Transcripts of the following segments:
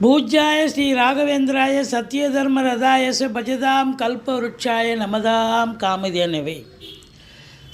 பூஜ்யாய ஸ்ரீ ராகவேந்திராய சத்யதர்ம ரதாயச பஜதாம் கல்பவருட்சாய நமதாம் காமதேனவே.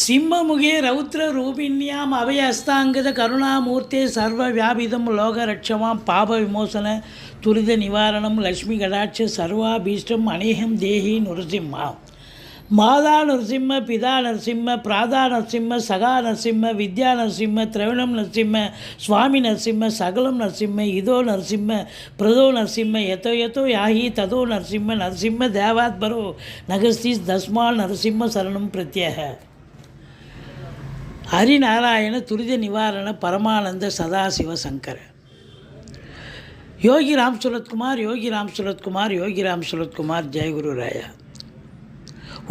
சிம்மமுகே ரௌத்ர ரூபிண்யாம் அபய அஸ்தாங்கத கருணாமூர்த்தே சர்வ வியாபிதம் லோகரட்சமாம் பாப விமோசன துரித நிவாரணம் லக்ஷ்மி கடாட்ச சர்வாபீஷ்டம் அநேகம் தேகி நுரசிம்மாம். மாதா நரசிம்ம பிதா நரசிம்ம பிராதா நரசிம்ம சகா நரசிம்ம வித்யா நரசிம்ம திரவிணம் நரசிம்ம சுவாமி நரசிம்ம சகலம் நரசிம்ம இதோ நரசிம்ம பிரதோ நரசிம்ம எதோ எதோ யாகி ததோ நரசிம்ம நரசிம்ம தேவாத்பரோ நகஸ்தி தஸ்மால் நரசிம்ம சரணம் பிரத்யேக. ஹரிநாராயண துரித நிவாரண பரமானந்த சதாசிவ சங்கர. யோகி ராம் சுரத்குமார் யோகி ராம் சுரத்குமார் யோகி ராம் சுரத்குமார் ஜெயகுரு ராயா.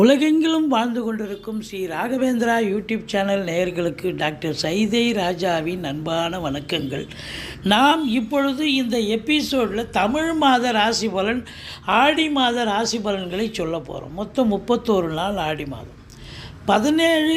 உலகெங்கிலும் வாழ்ந்து கொண்டிருக்கும் ஸ்ரீ ராகவேந்திரா யூடியூப் சேனல் நேயர்களுக்கு டாக்டர் சைதை ராஜாவின் அன்பான வணக்கங்கள். நாம் இப்பொழுது இந்த எபிசோடில் தமிழ் மாத ராசி பலன் ஆடி மாத ராசி பலன்களை சொல்ல போகிறோம் மொத்தம் முப்பத்தோரு நாள் ஆடி மாதம். பதினேழு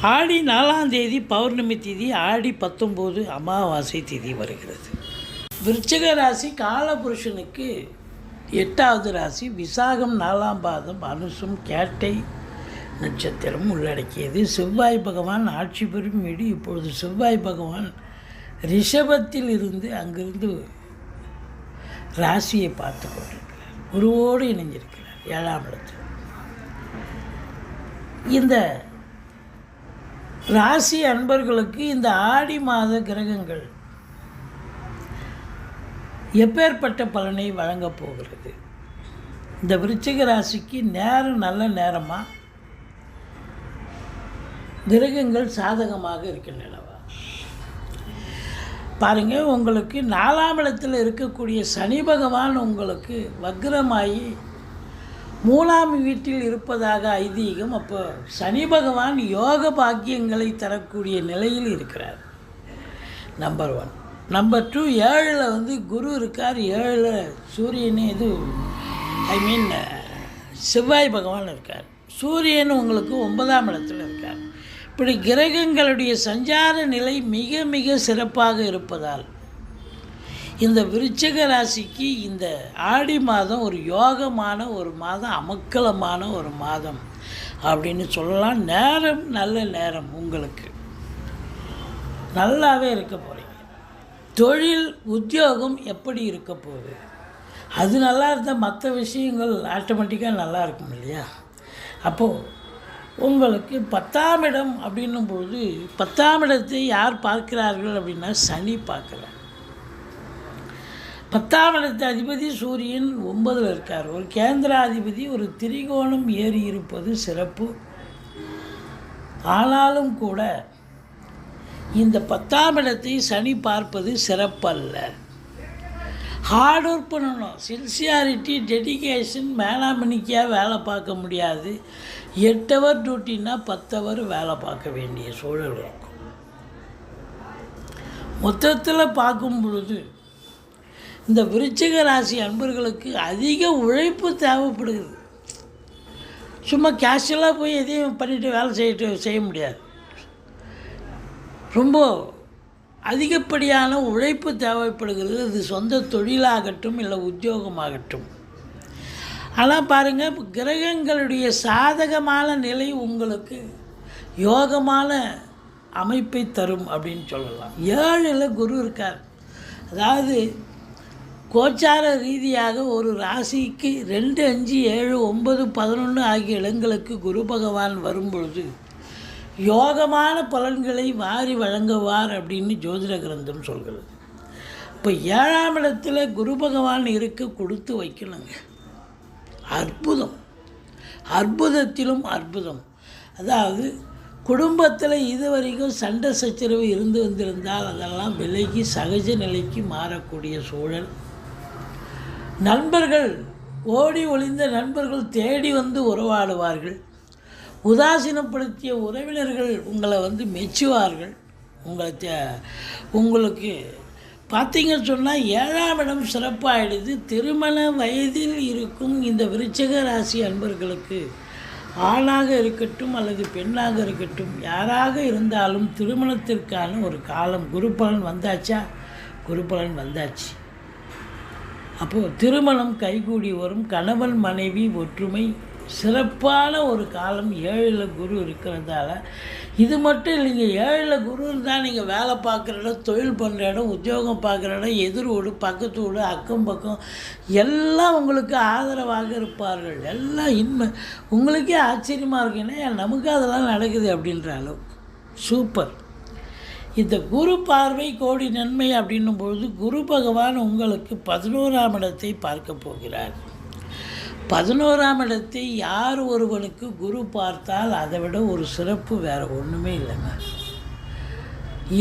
ஆடி நாலாம் தேதி பௌர்ணமி திதி ஆடி பத்தொம்போது அமாவாசை திதி வருகிறது. விருச்சிக ராசி காலபுருஷனுக்கு எட்டாவது ராசி விசாகம் நாலாம் பாதம் அனுசும் கேட்டை நட்சத்திரம் உள்ளடக்கியது. செவ்வாய் பகவான் ஆட்சி பெறும் வீடு. இப்பொழுது செவ்வாய் பகவான் ரிஷபத்தில் இருந்து அங்கிருந்து ராசியை பார்த்து கொண்டிருக்கிறார். குருவோடு இணைஞ்சிருக்கிறார் ஏழாம் இடத்தில். இந்த ராசி அன்பர்களுக்கு இந்த ஆடி மாத கிரகங்கள் எப்பேற்பட்ட பலனை வழங்கப் போகிறது? இந்த விருச்சிக ராசிக்கு நேரம் நல்ல நேரமாக கிரகங்கள் சாதகமாக இருக்கின்றனவா? பாருங்கள் உங்களுக்கு நாலாம் இடத்தில் இருக்கக்கூடிய சனி பகவான் உங்களுக்கு வக்ரமாகி மூணாம் வீட்டில் இருப்பதாக ஐதீகம் அப்போ சனி பகவான் யோக பாக்கியங்களை தரக்கூடிய நிலையில் இருக்கிறார். நம்பர் ஒன் நம்பர் டூ ஏழில் வந்து குரு இருக்கார். ஏழில் சூரியன் இது ஐ மீன் செவ்வாய் பகவான் இருக்கார். சூரியன் உங்களுக்கு ஒன்பதாம் இடத்துல இருக்கார். இப்படி கிரகங்களுடைய சஞ்சார நிலை மிக மிக சிறப்பாக இருப்பதால் இந்த விருச்சிக ராசிக்கு இந்த ஆடி மாதம் ஒரு யோகமான ஒரு மாதம் அமக்கலமான ஒரு மாதம் அப்படின்னு சொல்லலாம். நேரம் நல்ல நேரம் உங்களுக்கு. நல்லாவே இருக்க போகிறீங்க தொழில் உத்தியோகம் எப்படி இருக்க போகுது? அது நல்லா இருந்தால் மற்ற விஷயங்கள் ஆட்டோமேட்டிக்காக நல்லா இருக்கும் இல்லையா? அப்போது உங்களுக்கு பத்தாம் இடம் அப்படின்னும் பொழுது பத்தாம் இடத்தை யார் பார்க்கிறார்கள் அப்படின்னா சனி பார்க்குறார். பத்தாம் இடத்து அதிபதி சூரியன் ஒன்பதில் இருக்கார். ஒரு கேந்திராதிபதி ஒரு திரிகோணம் ஏறி இருப்பது சிறப்பு. ஆனாலும் கூட இந்த பத்தாம் இடத்தை சனி பார்ப்பது சிறப்பல்ல. ஹார்ட் ஒர்க் பண்ணணும். சின்சியாரிட்டி டெடிகேஷன் மேலாமணிக்காக வேலை பார்க்க முடியாது. எட்டு ஹவர் டியூட்டின்னா பத்து ஹவர் வேலை பார்க்க வேண்டிய சூழல் இருக்கும். மொத்தத்தில் பார்க்கும் பொழுது இந்த விருச்சிக ராசி அன்பர்களுக்கு அதிக உழைப்பு தேவைப்படுகிறது. சும்மா கேஷுவலாக போய் எதையும் பண்ணிவிட்டு வேலை செய்யிட்டு செய்ய முடியாது. ரொம்ப அதிகப்படியான உழைப்பு தேவைப்படுகிறது. அது சொந்த தொழிலாகட்டும் இல்லை உத்தியோகமாகட்டும். ஆனால் பாருங்கள் கிரகங்களுடைய சாதகமான நிலை உங்களுக்கு யோகமான அமைப்பை தரும் அப்படின்னு சொல்லலாம். ஏழில் குரு இருக்கார். அதாவது கோச்சார ரீதியாக ஒரு ராசிக்கு ரெண்டு அஞ்சு ஏழு ஒன்பது பதினொன்று ஆகிய இடங்களுக்கு குரு பகவான் வரும்பொழுது யோகமான பலன்களை வாரி வழங்குவார் அப்படின்னு ஜோதிட கிரந்தம் சொல்கிறது. இப்போ ஏழாம் இடத்துல குரு பகவான் இருக்க கொடுத்து வைக்கணுங்க. அற்புதம். அற்புதத்திலும் அற்புதம். அதாவது குடும்பத்தில் இதுவரைக்கும் சண்டை சச்சரவு இருந்து வந்திருந்தால் அதெல்லாம் விலகி சகஜ நிலைக்கு மாறக்கூடிய சூழல். நண்பர்கள் ஓடி ஒளிந்த நண்பர்கள் தேடி வந்து உறவாடுவார்கள். உதாசீனப்படுத்திய உறவினர்கள் உங்களை வந்து மெச்சுவார்கள். உங்களை உங்களுக்கு பார்த்தீங்கன்னு சொன்னால் ஏழாம் இடம் சிறப்பாயிடுது. திருமண வயதில் இருக்கும் இந்த விருச்சக ராசி அன்பர்களுக்கு ஆணாக இருக்கட்டும் அல்லது பெண்ணாக இருக்கட்டும் யாராக இருந்தாலும் திருமணத்திற்கான ஒரு காலம் குருபலன் வந்தாச்சா? குருபலன் வந்தாச்சு. அப்போது திருமணம் கைகூடி வரும் கணவன் மனைவி ஒற்றுமை. சிறப்பான ஒரு காலம் ஏழில் குரு இருக்கிறதால இது மட்டும் இல்லைங்க ஏழில் குரு இருந்தால் நீங்கள் வேலை பார்க்குற இடம் தொழில் பண்ணுற இடம் உத்தியோகம் பார்க்குற இடம் எதிர் வீடு பக்கத்து வீடு அக்கம் பக்கம் எல்லாம் உங்களுக்கு ஆதரவாக இருப்பார்கள். எல்லாம் இன்மை. உங்களுக்கே ஆச்சரியமாக இருக்கு ஏன்னா நமக்கு அதெல்லாம் நடக்குது அப்படின்ற அளவுக்கு. சூப்பர். இந்த குரு பார்வை கோடி நன்மை அப்படின்னும் பொழுது குரு பகவான் உங்களுக்கு பதினோராம் இடத்தை பார்க்க போகிறார். பதினோராம் இடத்தை யார் ஒருவனுக்கு குரு பார்த்தால் அதை விட ஒரு சிறப்பு வேறு ஒன்றுமே இல்லைங்க.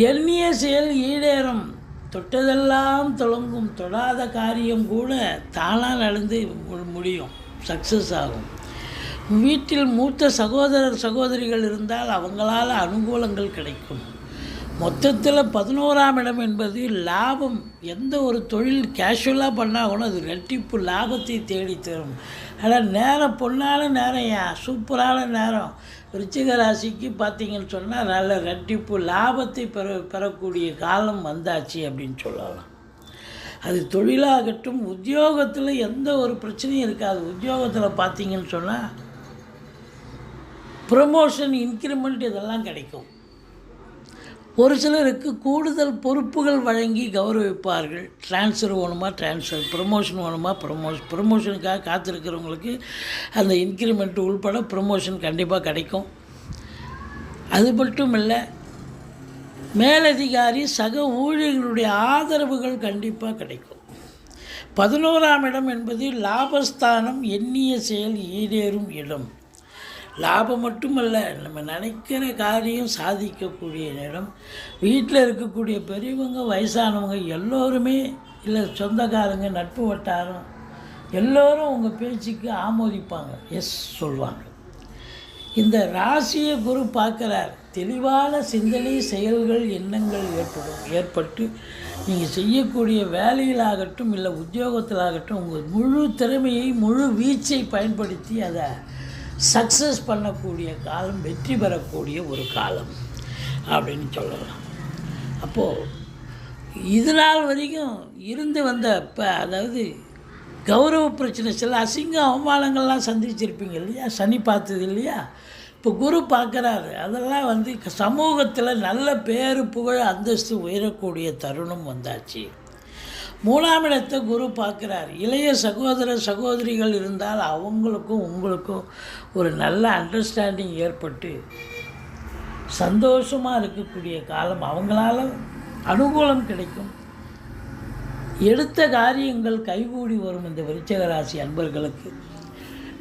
எண்ணிய செயல் ஈடேறும். தொட்டதெல்லாம் தொடங்கும் தொடாத காரியம் கூட தானாக நடந்து முடியும். சக்ஸஸ் ஆகும். வீட்டில் மூத்த சகோதரர் சகோதரிகள் இருந்தால் அவங்களால அனுகூலங்கள் கிடைக்கும். மொத்தத்தில் பதினோராம் இடம் என்பது லாபம். எந்த ஒரு தொழில் கேஷுவலாக பண்ணால் கூட அது ரெட்டிப்பு லாபத்தை தேடி தரும். ஆனால் நேரம் பொண்ணான நேரம் ஏன் சூப்பரான நேரம். ரிச்சிக ராசிக்கு பார்த்தீங்கன்னு சொன்னால் நல்ல ரெட்டிப்பு லாபத்தை பெற பெறக்கூடிய காலம் வந்தாச்சு அப்படின்னு சொல்லலாம். அது தொழிலாகட்டும் உத்தியோகத்தில் எந்த ஒரு பிரச்சனையும் இருக்காது. உத்தியோகத்தில் பார்த்தீங்கன்னு சொன்னால் ப்ரமோஷன் இன்க்ரிமெண்ட் இதெல்லாம் கிடைக்கும். ஒரு சிலருக்கு கூடுதல் பொறுப்புகள் வழங்கி கௌரவிப்பார்கள். ட்ரான்ஸ்ஃபர் வேணுமா ட்ரான்ஸ்ஃபர் ப்ரமோஷன் வேணுமா ப்ரமோஷன் ப்ரமோஷனுக்காக காத்திருக்கிறவங்களுக்கு அந்த இன்க்ரிமெண்ட் உள்பட ப்ரமோஷன் கண்டிப்பாக கிடைக்கும். அது மட்டும் இல்லை மேலதிகாரி சக ஊழியர்களுடைய ஆதரவுகள் கண்டிப்பாக கிடைக்கும். பதினோராம் இடம் என்பது லாபஸ்தானம் எண்ணிய செயல் ஈடேறும் இடம். லாபம் மட்டுமல்ல நம்ம நினைக்கிற காரியம் சாதிக்கக்கூடிய இடம் வீட்டில் இருக்கக்கூடிய பெரியவங்க வயசானவங்க எல்லோருமே இல்லை சொந்தக்காரங்க நட்பு வட்டாரம் எல்லோரும் உங்கள் பேச்சுக்கு ஆமோதிப்பாங்க. எஸ் சொல்லுவாங்க இந்த ராசியை குரு பார்க்குறார். தெளிவான சிந்தனை செயல்கள் எண்ணங்கள் ஏற்படும். ஏற்பட்டு நீங்கள் செய்யக்கூடிய வேலையிலாகட்டும் இல்லை உத்தியோகத்திலாகட்டும் உங்கள் முழு திறமையை முழு வீச்சை பயன்படுத்தி அதை சக்ஸஸ் பண்ணக்கூடிய காலம் வெற்றி பெறக்கூடிய ஒரு காலம் அப்படின்னு சொல்லலாம். அப்போது இது நாள் வரைக்கும் இருந்து வந்த இப்போ அதாவது கௌரவ பிரச்சனை சில அசிங்க அவமானங்கள்லாம் சந்திச்சிருப்பீங்க இல்லையா? சனி பார்த்தது இல்லையா? இப்போ குரு பார்க்குறாரு. அதெல்லாம் வந்து சமூகத்தில் நல்ல பேரு புகழ் அந்தஸ்து உயரக்கூடிய தருணம் வந்தாச்சு. மூணாம் இடத்தை குரு பார்க்குறார். இளைய சகோதர சகோதரிகள் இருந்தால் அவங்களுக்கும் உங்களுக்கும் ஒரு நல்ல அண்டர்ஸ்டாண்டிங் ஏற்பட்டு சந்தோஷமாக இருக்கக்கூடிய காலம். அவங்களால அனுகூலம் கிடைக்கும். எடுத்த காரியங்கள் கைகூடி வரும் இந்த விருச்சக ராசி அன்பர்களுக்கு.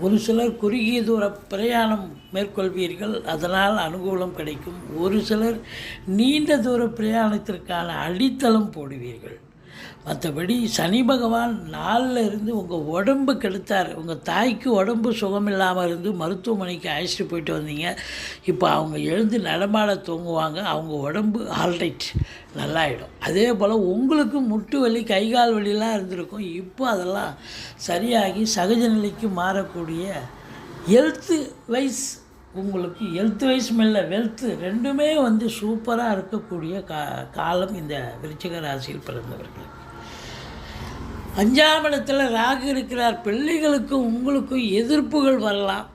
ஒரு சிலர் குறுகிய தூர பிரயாணம் மேற்கொள்வீர்கள் அதனால் அனுகூலம் கிடைக்கும். ஒரு சிலர் நீண்ட தூர பிரயாணத்திற்கான அடித்தளம் போடுவீர்கள். மற்றபடி சனி பகவான் நாளில் இருந்து உங்கள் உடம்பு கெடுத்தார். உங்கள் தாய்க்கு உடம்பு சுகமில்லாமல் இருந்து மருத்துவமனைக்கு அழைச்சிட்டு போயிட்டு வந்தீங்க. இப்போ அவங்க எழுந்து நடமாட தூங்குவாங்க. அவங்க உடம்பு ஆல்ரைட் நல்லாயிடும். அதே போல் உங்களுக்கு முட்டு வலி கை கால் வலிலாம் இருந்திருக்கும். இப்போ அதெல்லாம் சரியாகி சகஜ நிலைக்கு மாறக்கூடிய ஹெல்த்து வைஸ் உங்களுக்கு ஹெல்த் வைஸ் மேல வெல்த்து ரெண்டுமே வந்து சூப்பராக இருக்கக்கூடிய கா காலம் இந்த விருச்சிக ராசியில் பிறந்தவர்கள். அஞ்சாம் இடத்துல ராகு இருக்கிறார். பிள்ளைகளுக்கும் உங்களுக்கும் எதிர்ப்புகள் வரலாம்.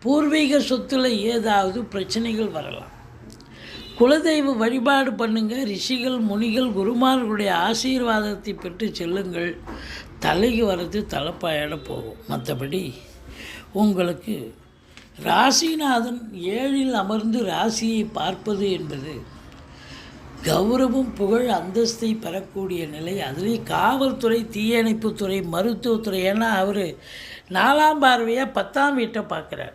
பூர்வீக சொத்துல ஏதாவது பிரச்சனைகள் வரலாம். குலதெய்வ வழிபாடு பண்ணுங்கள் ரிஷிகள் முனிகள் குருமார்களுடைய ஆசீர்வாதத்தை பெற்று செல்லுங்கள். தலைக்கு வர்றது தலைப்பாயிட போகும். மற்றபடி உங்களுக்கு ராசிநாதன் ஏழில் அமர்ந்து ராசியை பார்ப்பது என்பது கௌரவம் புகழ் அந்தஸ்தை பெறக்கூடிய நிலை. அதுலேயும் காவல்துறை தீயணைப்புத்துறை மருத்துவத்துறை ஏன்னா அவர் நாலாம் பார்வையாக பத்தாம் வீட்டை பார்க்குறார்.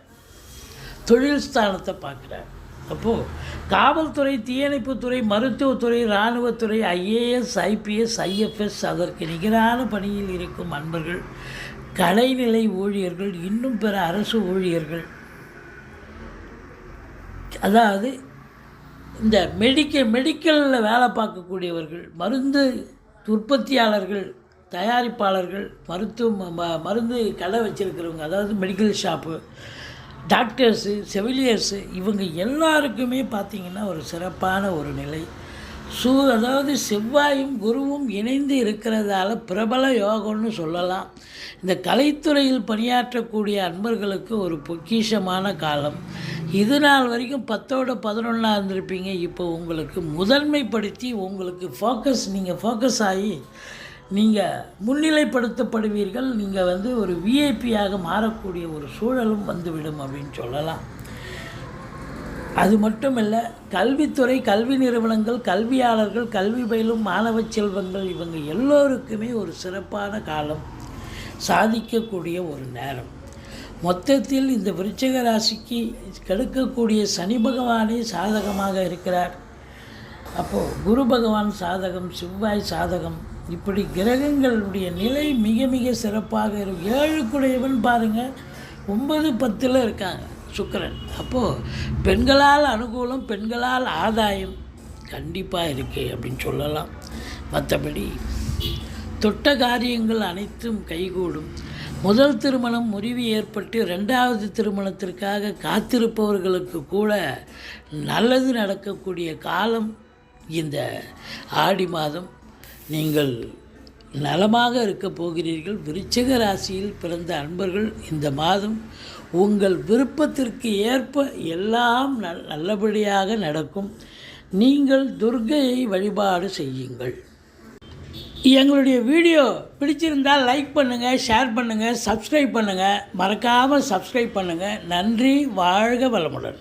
தொழில் ஸ்தானத்தை பார்க்குறார். அப்போது காவல்துறை தீயணைப்புத்துறை மருத்துவத்துறை இராணுவத்துறை ஐஏஎஸ் ஐபிஎஸ் ஐஎஃப்எஸ் அதற்கு நிகரான பணியில் இருக்கும் அன்பர்கள் கலைநிலை ஊழியர்கள் இன்னும் பிற அரசு ஊழியர்கள் அதாவது இந்த மெடிக்க மெடிக்கலில் வேலை பார்க்கக்கூடியவர்கள் மருந்து உற்பத்தியாளர்கள் தயாரிப்பாளர்கள் மருத்துவ ம- மருந்து கடை வச்சுருக்கிறவங்க அதாவது மெடிக்கல் ஷாப்பு டாக்டர்ஸு செவிலியர்ஸு இவங்க எல்லாருக்குமே பார்த்திங்கன்னா ஒரு சிறப்பான ஒரு நிலை. சூ அதாவது செவ்வாயும் குருவும் இணைந்து இருக்கிறதால பிரபல யோகம்னு சொல்லலாம். இந்த கலைத்துறையில் பணியாற்றக்கூடிய அன்பர்களுக்கு ஒரு பொக்கிஷமான காலம். இது நாள் வரைக்கும் பத்தோட பதினொன்றா இருந்திருப்பீங்க. இப்போ உங்களுக்கு முதன்மைப்படுத்தி உங்களுக்கு ஃபோக்கஸ் நீங்கள் ஃபோக்கஸ் ஆகி நீங்கள் முன்னிலைப்படுத்தப்படுவீர்கள். நீங்கள் வந்து ஒரு விஐபியாக மாறக்கூடிய ஒரு சூழலும் வந்துவிடும் அப்படின்னு சொல்லலாம். அது மட்டும் இல்லை கல்வித்துறை கல்வி நிறுவனங்கள் கல்வியாளர்கள் கல்வி பயிலும் மாணவ செல்வங்கள் இவங்க எல்லோருக்குமே ஒரு சிறப்பான காலம் சாதிக்கக்கூடிய ஒரு நேரம். மொத்தத்தில் இந்த விருச்சக ராசிக்கு கெடுக்கக்கூடிய சனி பகவானே சாதகமாக இருக்கிறார். அப்போது குரு பகவான் சாதகம் செவ்வாய் சாதகம் இப்படி கிரகங்களுடைய நிலை மிக மிக சிறப்பாக இருக்கும் ஏழுக்குடையவன் பாருங்கள் ஒன்பது பத்தில் இருக்காங்க. சுக்கரன். அப்போது பெண்களால் அனுகூலம் பெண்களால் ஆதாயம் கண்டிப்பாக இருக்கு அப்படின்னு சொல்லலாம். மற்றபடி தொட்ட காரியங்கள் அனைத்தும் கைகூடும். முதல் திருமணம் முறிவு ஏற்பட்டு ரெண்டாவது திருமணத்திற்காக காத்திருப்பவர்களுக்கு கூட நல்லது நடக்கக்கூடிய காலம் இந்த ஆடி மாதம். நீங்கள் நலமாக இருக்கப் போகிறீர்கள். விருச்சக ராசியில் பிறந்த அன்பர்கள் இந்த மாதம் உங்கள் விருப்பத்திற்கு ஏற்ப எல்லாம் நல் நல்லபடியாக நடக்கும். நீங்கள் துர்க்கையை வழிபாடு செய்யுங்கள். எங்களுடைய வீடியோ பிடிச்சிருந்தால் லைக் பண்ணுங்கள் ஷேர் பண்ணுங்கள் சப்ஸ்கிரைப் பண்ணுங்கள் மறக்காமல் சப்ஸ்கிரைப் பண்ணுங்கள் நன்றி வாழ்க வளமுடன்.